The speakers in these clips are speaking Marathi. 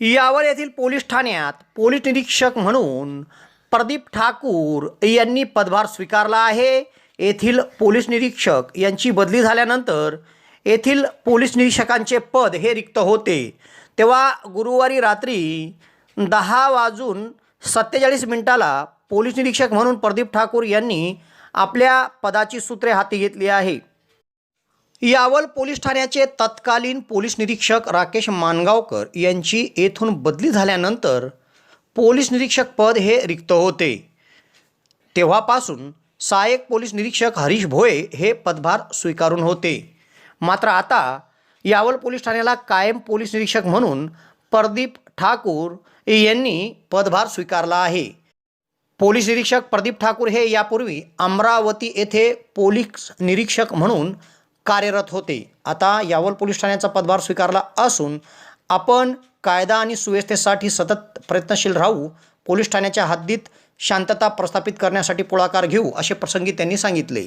यावर येथील पोलीस ठाण्यात पोलीस निरीक्षक म्हणून प्रदीप ठाकूर यांनी पदभार स्वीकारला आहे. येथील पोलीस निरीक्षक यांची बदली झाल्यानंतर येथील पोलीस निरीक्षकांचे पद हे रिक्त होते. तेव्हा गुरुवारी रात्री दहा वाजून सत्तेचाळीस मिनिटाला पोलीस निरीक्षक म्हणून प्रदीप ठाकूर यांनी आपल्या पदाची सूत्रे हाती घेतली आहे. यावल पोलीस ठाण्याचे तत्कालीन पोलीस निरीक्षक राकेश मानगावकर यांची येथून बदली झाल्यानंतर पोलीस निरीक्षक पद हे रिक्त होते. तेव्हापासून सहाय्यक पोलीस निरीक्षक हरीश भोये हे पदभार स्वीकारून होते. मात्र आता यावल पोलीस ठाण्याला कायम पोलीस निरीक्षक म्हणून प्रदीप ठाकूर यांनी पदभार स्वीकारला आहे. पोलीस निरीक्षक प्रदीप ठाकूर हे यापूर्वी अमरावती येथे पोलीस निरीक्षक म्हणून कार्यरत होते. आता यावल पोलीस ठाण्याचा पदभार स्वीकारला असून आपण कायदा आणि सुव्यवस्थेसाठी सतत प्रयत्नशील राहू पोलीस ठाण्याच्या हद्दीत शांतता प्रस्थापित करण्यासाठी पुढाकार घेऊ असे प्रसंगी त्यांनी सांगितले.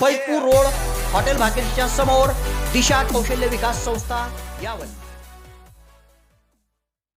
फैजपूर रोड हॉटेल भाग्यश्रीच्या समोर दिशा कौशल्य विकास संस्था यावल